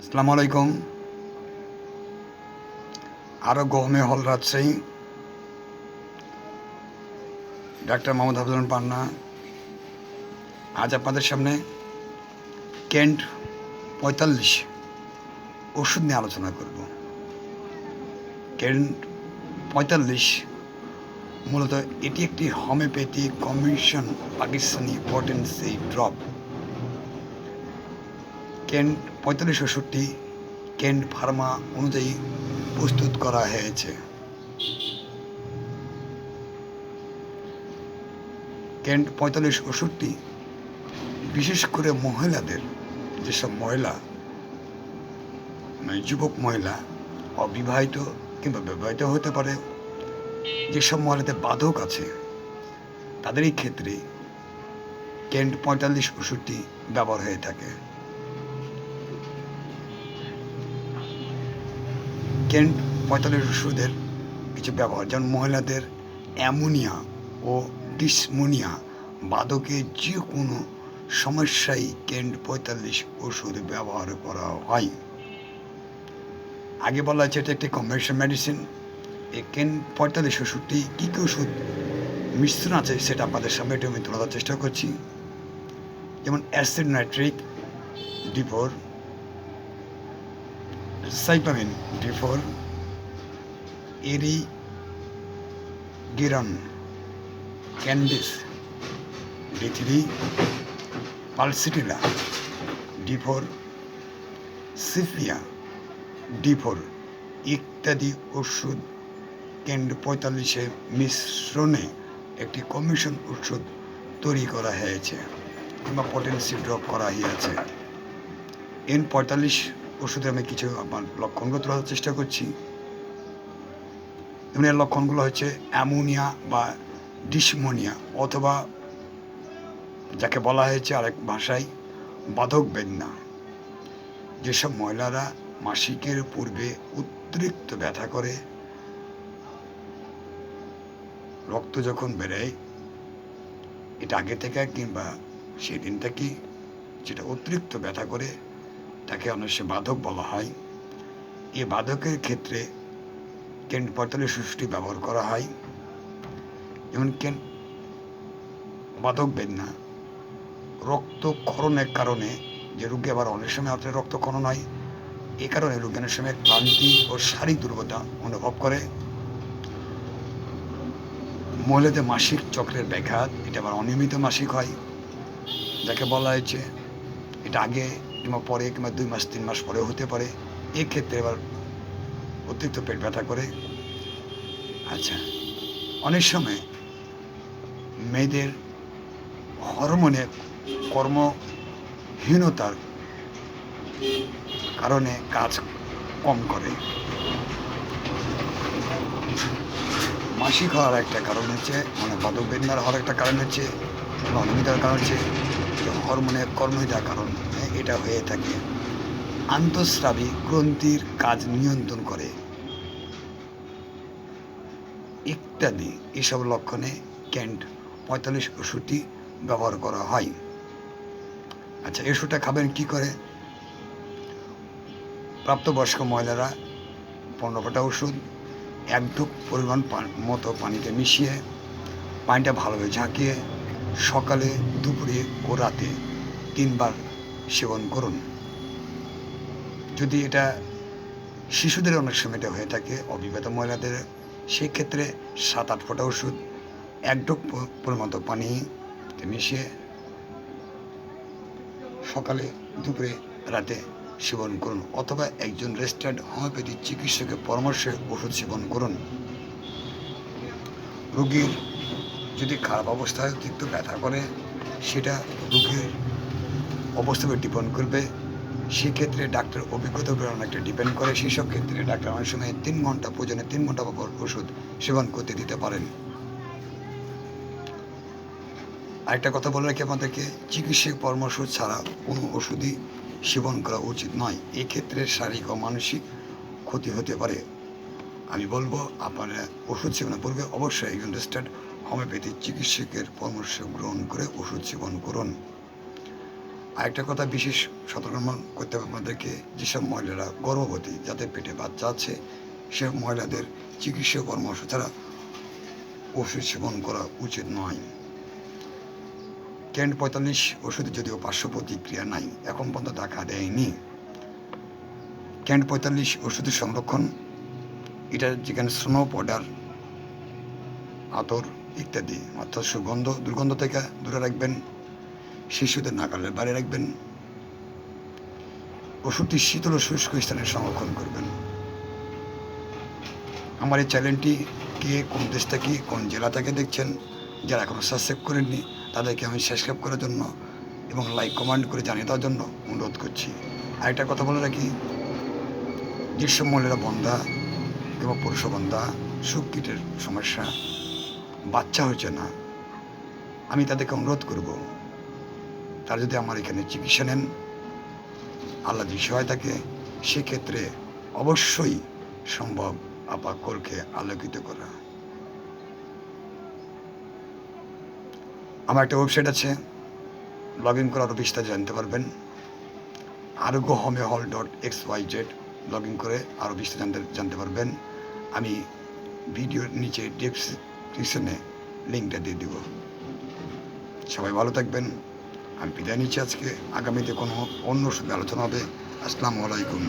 আসসালামু আলাইকুম। আরও গহমে হল রাজশাহী ডাক্তার মোহাম্মদ হাফিজুল পান্না। আজ আপনাদের সামনে কেন্ট পঁয়তাল্লিশ ওষুধ নিয়ে আলোচনা করব। কেন্ট পঁয়তাল্লিশ মূলত এটি একটি homeopathy commission Pakistani potency drop Kent পঁয়তাল্লিশ ওষুধটি কেন্ট ফার্মা অনুযায়ী প্রস্তুত করা হয়েছে। কেন্ট পঁয়তাল্লিশ ওষুধটি বিশেষ করে মহিলাদের যেসব মহিলা মানে যুবক মহিলা অবিবাহিত কিংবা বিবাহিত হতে পারে, যেসব মহিলাদের বাধক আছে, তাদেরই ক্ষেত্রে কেন্ট পঁয়তাল্লিশ ওষুধটি ব্যবহার হয়ে থাকে। কেন্ট পঁয়তাল্লিশ ওষুধের কিছু ব্যবহার, যেমন মহিলাদের অ্যামোনিয়া ও ডিসমোনিয়া বাদকে যে কোনো সমস্যায় কেন্ট পঁয়তাল্লিশ ওষুধ ব্যবহার করা হয়। আগে বলা হয়েছে এটা একটি কম্বিনেশন মেডিসিন এই কেন্ট পঁয়তাল্লিশ ওষুধটি কী কী ওষুধ মিশ্রণ আছে সেটা আপনাদের সামনে একটু আমি তোলার চেষ্টা করছি। যেমন অ্যাসিড নাইট্রিক ডিফোর সাইপামিন ডি ফোর এরি গিরন candies D three Pulsatilla D four Sepia D four ইত্যাদি ওষুধ কেন্দ্র পঁয়তাল্লিশের মিশ্রণে একটি কমিশন ওষুধ তৈরি করা হয়েছে কিংবা পটেন্সি ড্রপ করা হয়েছে। এন পঁয়তাল্লিশ ওষুধে আমি কিছু আমার লক্ষণগুলো তোলার চেষ্টা করছি। এর লক্ষণগুলো হচ্ছে অ্যামোনিয়া বা ডিসমোনিয়া অথবা যাকে বলা হয়েছে আরেক ভাষায় বাধক বেদনা, যেসব মহিলারা মাসিকের পূর্বে অতিরিক্ত ব্যথা করে, রক্ত যখন বেরোয়, এটা আগে থেকে কিংবা সেদিন থেকে যেটা অতিরিক্ত ব্যথা করে তাকে অনেক বাধক বলা হয়। এই বাধকের ক্ষেত্রে কেন পঁয়তাল্লিশ ওষুধটি ব্যবহার করা হয়। যেমন কেন, বাধক বেদনা রক্তক্ষরণের কারণে যে রোগী আবার অনেক সময় আপনার রক্তক্ষরণ হয়, এ কারণে রোগী অনেক সময় ক্লান্তি ও শারীরিক দুর্বলতা অনুভব করে। মহিলাদের মাসিক চক্রের ব্যাঘাত, এটা আবার অনিয়মিত মাসিক হয়। যাকে বলা হয়েছে, এটা আগে কিংবা পরে কিংবা দুই মাস, তিন মাস পরেও হতে পারে। এক্ষেত্রে এবার অতিরিক্ত পেট ব্যথা করে। আচ্ছা অনেক সময় মেয়েদের হরমোনের কর্মহীনতার কারণে কাজ কম করে। মাসিক হওয়ার একটা কারণ হচ্ছে মানে বাদক বেদনার হওয়ার একটা কারণ হচ্ছে অনিয়মিতার কারণ হচ্ছে হরমোনের কর্মহীতার কারণ এটা হয়ে থাকে। আন্তঃস্রাবী গ্রন্থির কাজ নিয়ন্ত্রণ করে। ইত্যাদি এসব লক্ষণে ক্যান্ট পঁয়তাল্লিশ ওষুধটি ব্যবহার করা হয়। আচ্ছা ওষুধটা খাবেন কি করে? প্রাপ্তবয়স্ক মহিলারা পনেরো ফোঁটা ওষুধ, এক ঢুক পরিমাণ মতো পানিতে মিশিয়ে, পানিটা ভালোভাবে ঝাঁকিয়ে সকালে, দুপুরে ও রাতে তিনবার সেবন করুন। যদি এটা শিশুদের অনেক সময় এটা হয়ে থাকে অবিবাহিত মহিলাদের সেই ক্ষেত্রে সাত আট ফোঁটা ওষুধ, এক ডোক পরিমাণ পানি মিশিয়ে সকালে, দুপুরে, রাতে সেবন করুন অথবা একজন রেজিস্টার্ড হোমিওপ্যাথি চিকিৎসকের পরামর্শে ওষুধ সেবন করুন। রোগীর যদি খারাপ অবস্থায় অতিরিক্ত ব্যথা করে, সেটা রোগীর অবস্থার উপর ডিপেন্ড করবে। সেক্ষেত্রে ডাক্তার অভিজ্ঞতার উপর অনেকটা ডিপেন্ড করে। সেসব ক্ষেত্রে ডাক্তার অনেক সময় তিন ঘণ্টা প্রয়োজনে তিন ঘণ্টা পর ওষুধ সেবন করতে দিতে পারেন। আরেকটা কথা বলে রাখি আপনাদেরকে, চিকিৎসক পরামর্শ ছাড়া কোনো ওষুধই সেবন করা উচিত নয়। এক্ষেত্রে শারীরিক ও মানসিক ক্ষতি হতে পারে। আমি বলব, আপনারা ওষুধ সেবনের পূর্বে অবশ্যই একজন রেজিস্টার্ড হোমিওপ্যাথি চিকিৎসকের পরামর্শ গ্রহণ করে ওষুধ সেবন করুন। আরেকটা কথা বিশেষ সতর্ক করতে হবে আমাদেরকে যেসব মহিলারা গর্ভবতী, যাদের পেটে বাচ্চা আছে, সেসব মহিলাদের চিকিৎসা পরামর্শ ছাড়া ওষুধ সেবন করা উচিত নয়। ক্যান্ট পঁয়তাল্লিশ ওষুধে যদিও পার্শ্ব প্রতিক্রিয়া নাই, এখন পর্যন্ত দেখা দেয়নি। ক্যান্ট পঁয়তাল্লিশ ওষুধের সংরক্ষণ? এটা যেখানে স্নো পাউডার, আতর ইত্যাদি। অর্থাৎ সুগন্ধ দুর্গন্ধ থেকে দূরে রাখবেন, শিশুদের নাগালের বাইরে রাখবেন, ওষুধটি শীতল ও শুষ্ক স্থানে সংরক্ষণ করবেন। আমার এই চ্যানেলটি কে, কোন দেশ থেকে কোন জেলা থেকে দেখছেন, যারা এখনও সাবস্ক্রাইব করেননি, তাদেরকে আমি সাবস্ক্রাইব করার জন্য এবং লাইক, কমেন্ট করে জানিয়ে দেওয়ার জন্য অনুরোধ করছি। আরেকটা কথা বলে রাখি মহিলারা বন্ধা এবং পুরুষ বন্ধা সুকীটের সমস্যা। বাচ্চা হচ্ছে না, আমি তাদেরকে অনুরোধ করব, তারা যদি আমার এখানে চিকিৎসা নেন, আল্লাহ যদি সহায় থাকে সেক্ষেত্রে অবশ্যই সম্ভব আপা কোলকে আলোকিত করা। আমার একটা ওয়েবসাইট আছে লগ ইন করার বিস্তার জানতে পারবেন। আরোগ্য হোমে হল dot X Y Z log in করে আরও বিস্তার জানতে জানতে পারবেন। আমি ভিডিওর নিচে ডিসক্রিপশনে লিঙ্কটা দিয়ে দিব। সবাই ভালো থাকবেন। আমি বিদায় নিচ্ছি আজকে। আগামীতে কোনো অন্য সাথে আলোচনা হবে। আসসালামু আলাইকুম।